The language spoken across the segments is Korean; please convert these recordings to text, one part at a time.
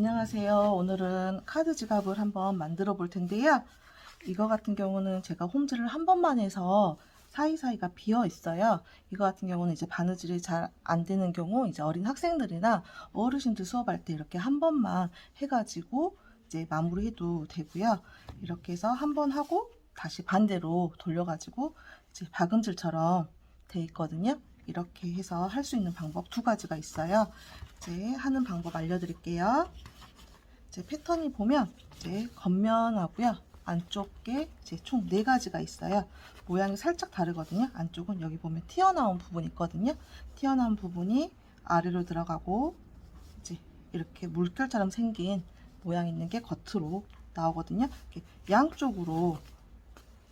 안녕하세요. 오늘은 카드 지갑을 한번 만들어 볼 텐데요. 이거 같은 경우는 제가 홈즈를 한 번만 해서 사이사이가 비어 있어요. 이거 같은 경우는 이제 바느질이 잘 안 되는 경우 이제 어린 학생들이나 어르신들 수업할 때 이렇게 한 번만 해가지고 이제 마무리해도 되고요. 이렇게 해서 한 번 하고 다시 반대로 돌려가지고 이제 박음질처럼 돼 있거든요. 이렇게 해서 할 수 있는 방법 두 가지가 있어요. 이제 하는 방법 알려드릴게요. 이제 패턴이 보면 이제 겉면하고요. 안쪽에 이제 총 네 가지가 있어요. 모양이 살짝 다르거든요. 안쪽은 여기 보면 튀어나온 부분이 있거든요. 튀어나온 부분이 아래로 들어가고 이제 이렇게 물결처럼 생긴 모양 있는 게 겉으로 나오거든요. 양쪽으로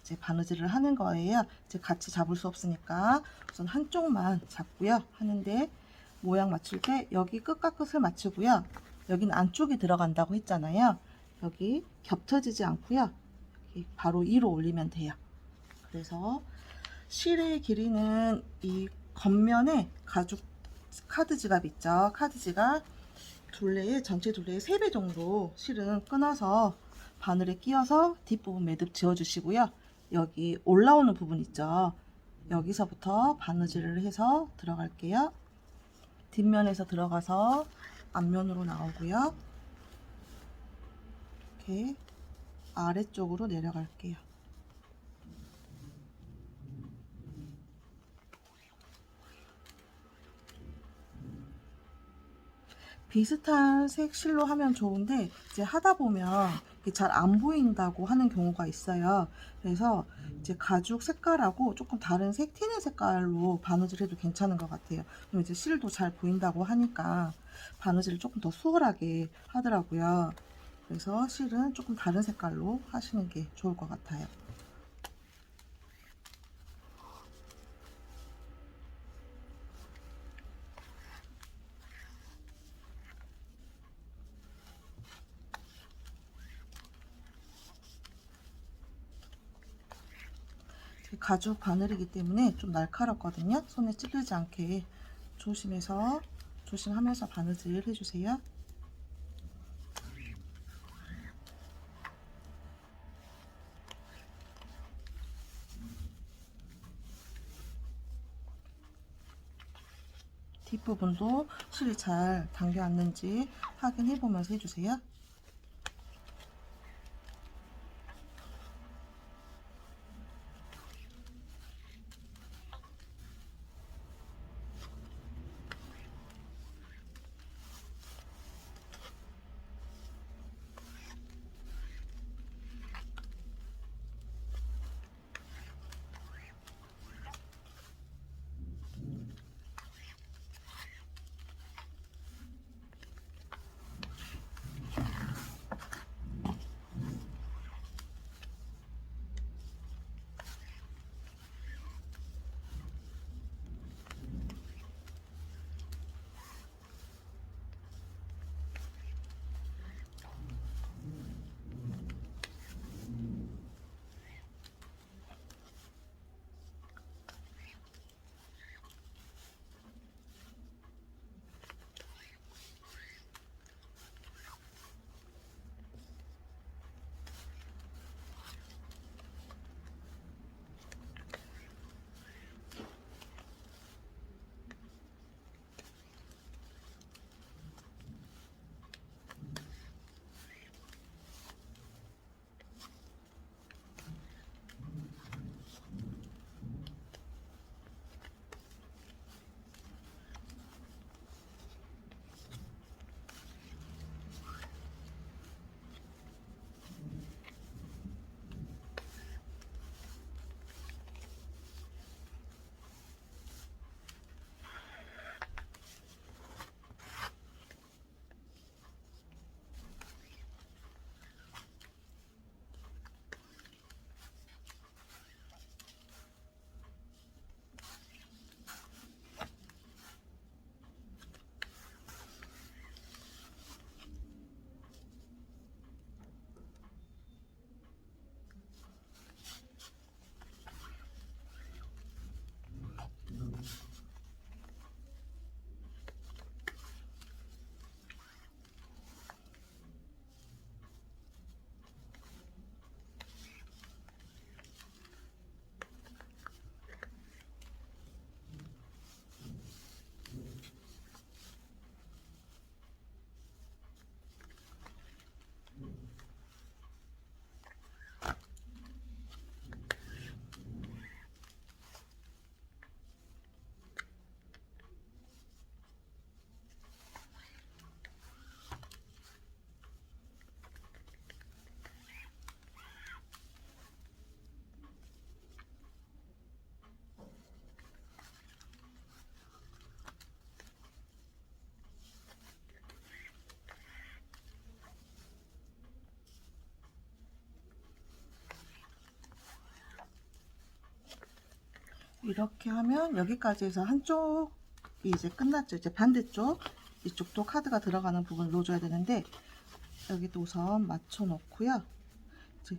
이제 바느질을 하는 거예요. 이제 같이 잡을 수 없으니까 우선 한쪽만 잡고요. 하는데 모양 맞출 때 여기 끝과 끝을 맞추고요. 여기는 안쪽이 들어간다고 했잖아요. 여기 겹쳐지지 않고요. 여기 바로 위로 올리면 돼요. 그래서 실의 길이는 이 겉면에 가죽 카드 지갑 있죠. 카드 지갑 둘레에 전체 둘레에 3배 정도 실은 끊어서 바늘에 끼워서 뒷부분 매듭 지어주시고요. 여기 올라오는 부분 있죠. 여기서부터 바느질을 해서 들어갈게요. 뒷면에서 들어가서 앞면으로 나오고요. 이렇게 아래쪽으로 내려갈게요. 비슷한 색 실로 하면 좋은데 이제 하다 보면 잘 안 보인다고 하는 경우가 있어요. 그래서 이제 가죽 색깔하고 조금 다른 색 튀는 색깔로 바느질 해도 괜찮은 것 같아요. 그럼 이제 실도 잘 보인다고 하니까 바느질을 조금 더 수월하게 하더라고요. 그래서 실은 조금 다른 색깔로 하시는 게 좋을 것 같아요. 가죽 바늘이기 때문에 좀 날카롭거든요. 손에 찔리지 않게 조심해서 조심하면서 바느질 해주세요. 뒷부분도 실이 잘 당겨 왔는지 확인해 보면서 해주세요. 이렇게 하면 여기까지 해서 한쪽이 이제 끝났죠. 이제 반대쪽 이쪽도 카드가 들어가는 부분 넣어줘야 되는데 여기도 우선 맞춰 놓고요. 이제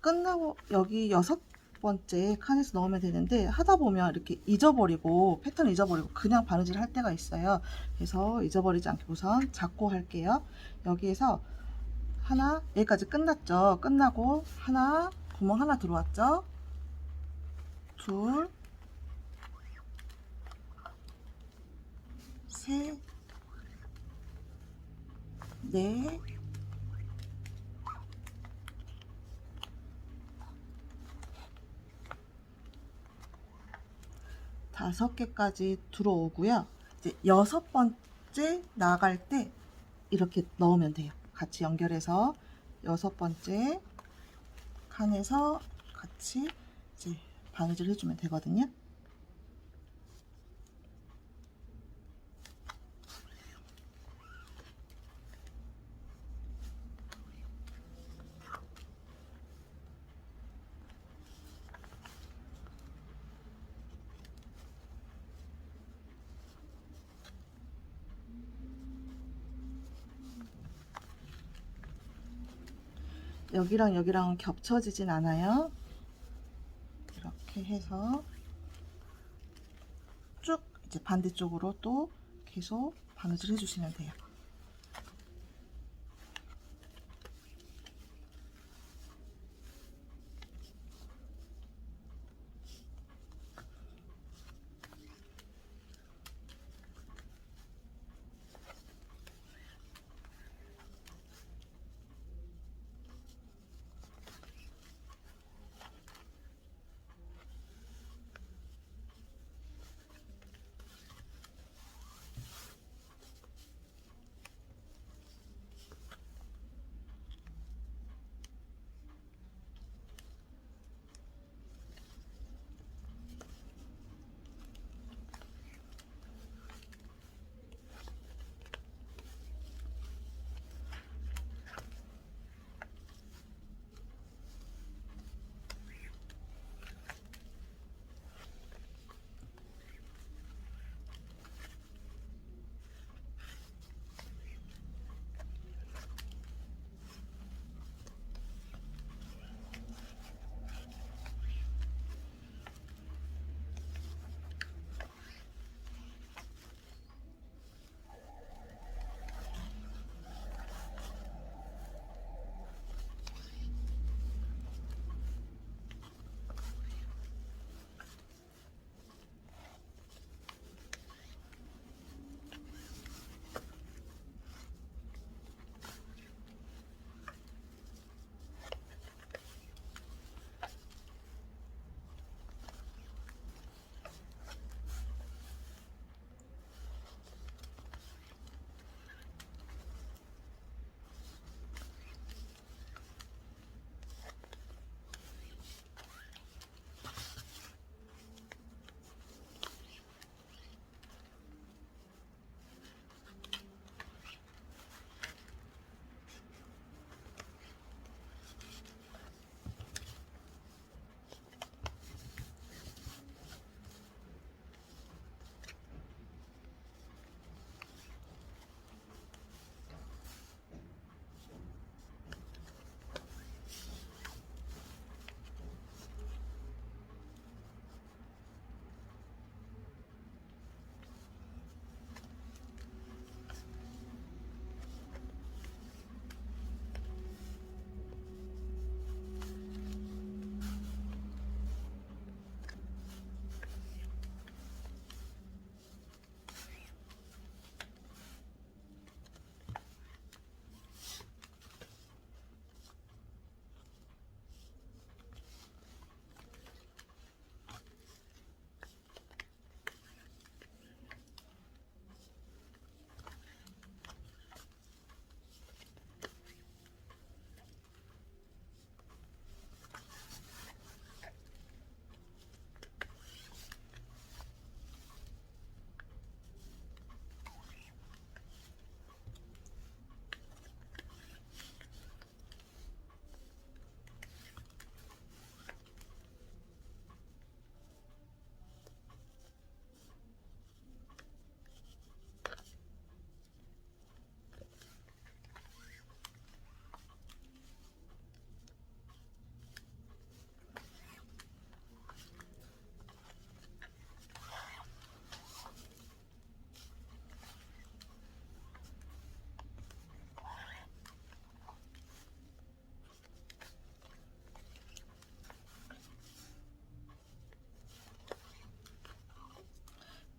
끝나고 여기 여섯 번째 칸에서 넣으면 되는데 하다 보면 이렇게 잊어버리고 패턴 잊어버리고 그냥 바느질 할 때가 있어요. 그래서 잊어버리지 않게 우선 잡고 할게요. 여기에서 하나 여기까지 끝났죠. 끝나고 하나 구멍 하나 들어왔죠. 둘, 셋, 넷, 다섯 개까지 들어오고요. 이제 여섯 번째 나갈 때 이렇게 넣으면 돼요. 같이 연결해서 여섯 번째 칸에서 같이 이제 바느질 해주면 되거든요. 여기랑 여기랑 겹쳐지진 않아요. 이렇게 해서 쭉 이제 반대쪽으로 또 계속 바느질 해주시면 돼요.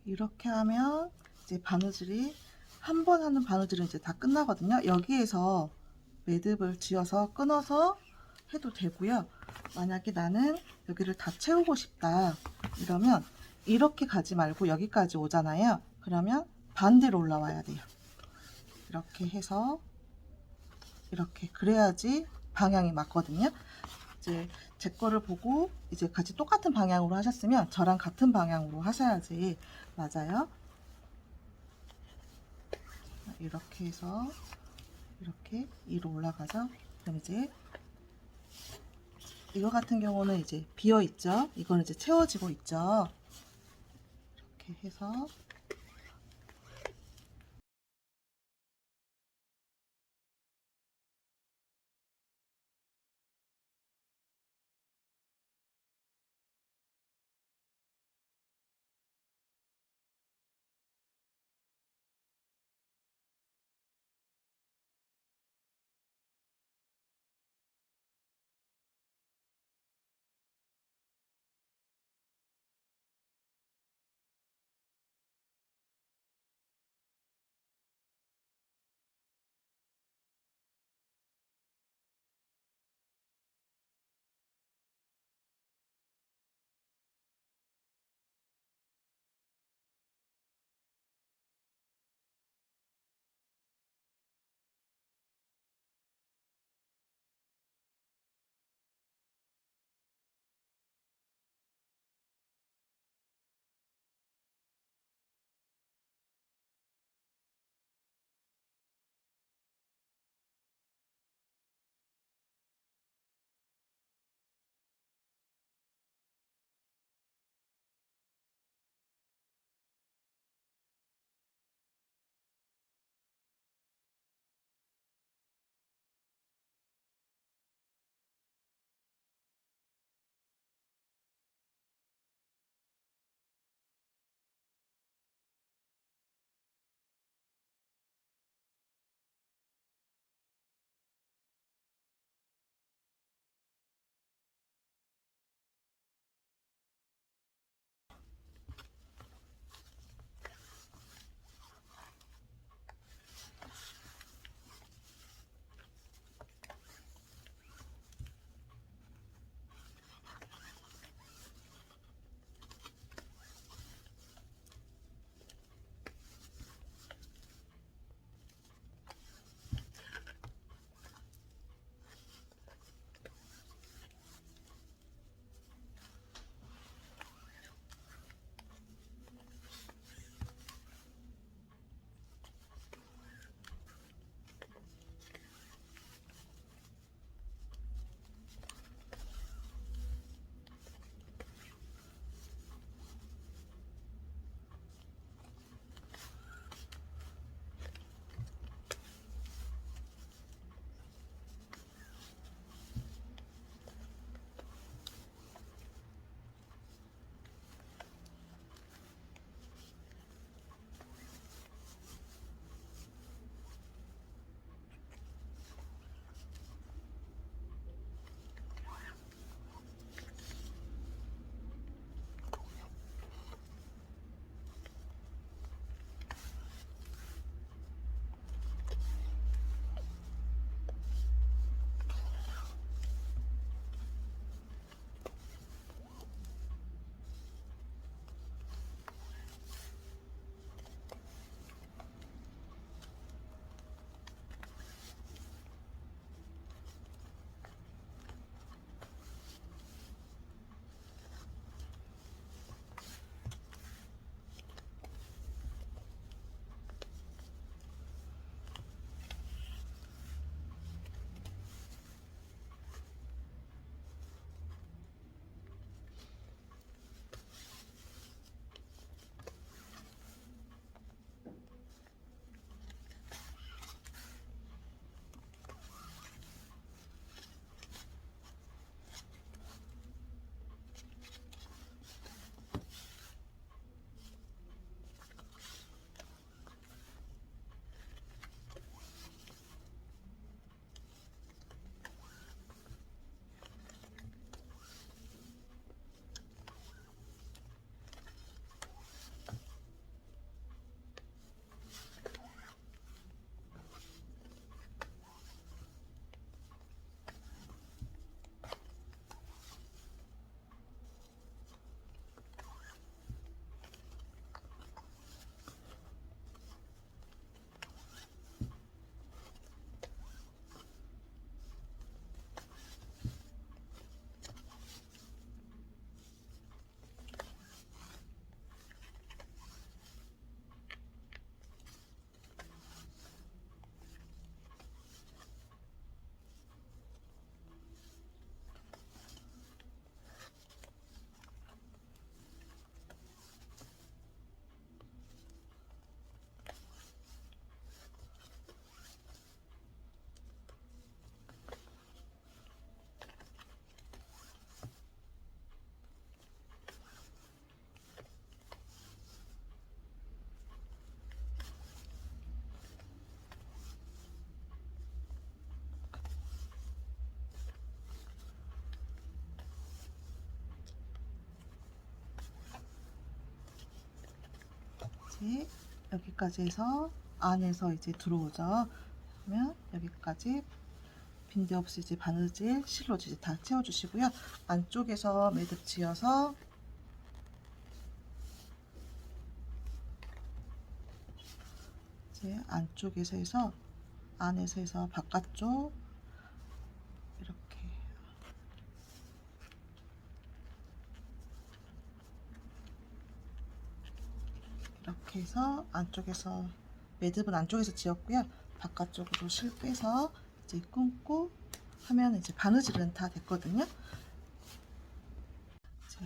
이렇게 하면 이제 바느질이 한 번 하는 바느질은 이제 다 끝나거든요. 여기에서 매듭을 지어서 끊어서 해도 되고요. 만약에 나는 여기를 다 채우고 싶다 이러면 이렇게 가지 말고 여기까지 오잖아요. 그러면 반대로 올라와야 돼요. 이렇게 해서 이렇게 그래야지 방향이 맞거든요. 이제 제 거를 보고 이제 같이 똑같은 방향으로 하셨으면 저랑 같은 방향으로 하셔야지 맞아요. 이렇게 해서 이렇게 위로 올라가죠. 그럼 이제 이거 같은 경우는 이제 비어 있죠. 이거는 이제 채워지고 있죠. 이렇게 해서 이제 여기까지 해서 안에서 이제 들어오죠. 그러면 여기까지 빈대 없이 이제 바느질 실로 이제 다 채워주시고요. 안쪽에서 매듭 지어서 이제 안쪽에서 해서 안에서 해서 바깥쪽 이렇게 이렇게 해서 안쪽에서 매듭은 안쪽에서 지었고요. 바깥쪽으로 실 빼서 이제 끊고 하면 이제 바느질은 다 됐거든요.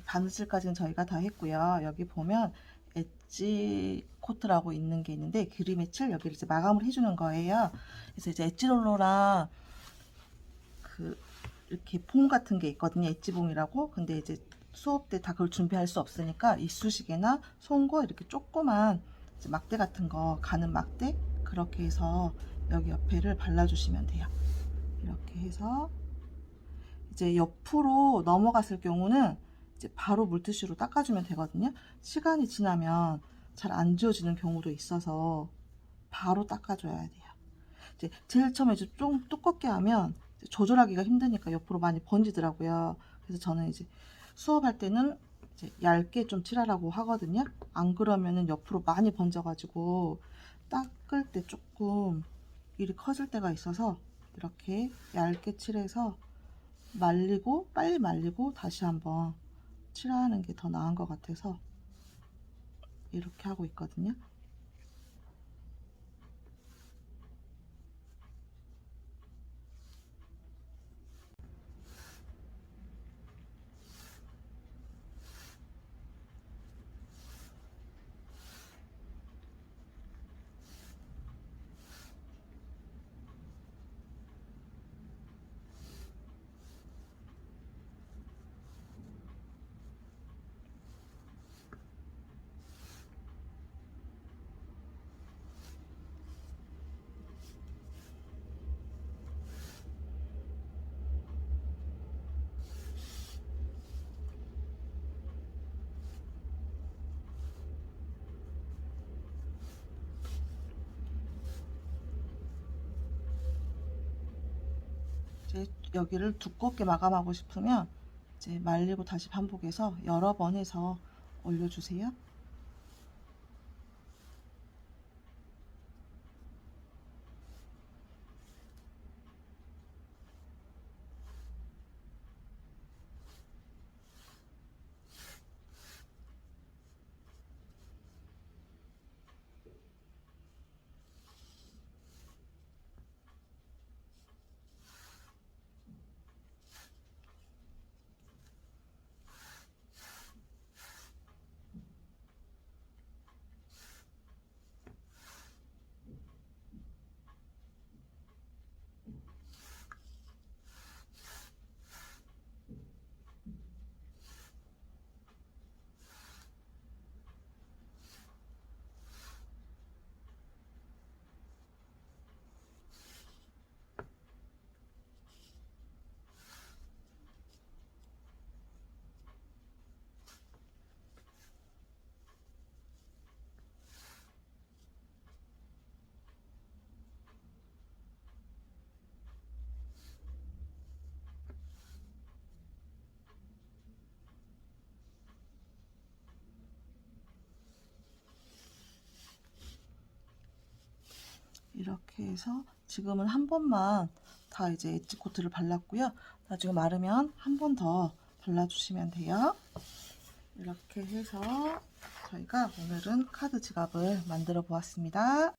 바느질까지는 저희가 다 했고요. 여기 보면 엣지 코트라고 있는 게 있는데 그림의 칠 여기를 이제 마감을 해주는 거예요. 그래서 이제 엣지 롤러랑 그 이렇게 폼 같은 게 있거든요. 엣지봉이라고. 근데 이제 수업 때 다 그걸 준비할 수 없으니까 이쑤시개나 송거 이렇게 조그만 막대 같은 거 가는 막대 그렇게 해서 여기 옆에를 발라주시면 돼요. 이렇게 해서 이제 옆으로 넘어갔을 경우는 이제 바로 물티슈로 닦아주면 되거든요. 시간이 지나면 잘 안 지워지는 경우도 있어서 바로 닦아줘야 돼요. 이제 제일 처음에 좀 두껍게 하면 조절하기가 힘드니까 옆으로 많이 번지더라고요. 그래서 저는 이제 수업할 때는 얇게 좀 칠하라고 하거든요. 안 그러면은 옆으로 많이 번져가지고 닦을 때 조금 일이 커질 때가 있어서 이렇게 얇게 칠해서 말리고 빨리 말리고 다시 한번 칠하는 게 더 나은 것 같아서 이렇게 하고 있거든요. 이제 여기를 두껍게 마감하고 싶으면 이제 말리고 다시 반복해서 여러 번 해서 올려주세요. 이렇게 해서 지금은 한 번만 다 이제 엣지 코트를 발랐고요. 나중에 마르면 한 번 더 발라주시면 돼요. 이렇게 해서 저희가 오늘은 카드 지갑을 만들어 보았습니다.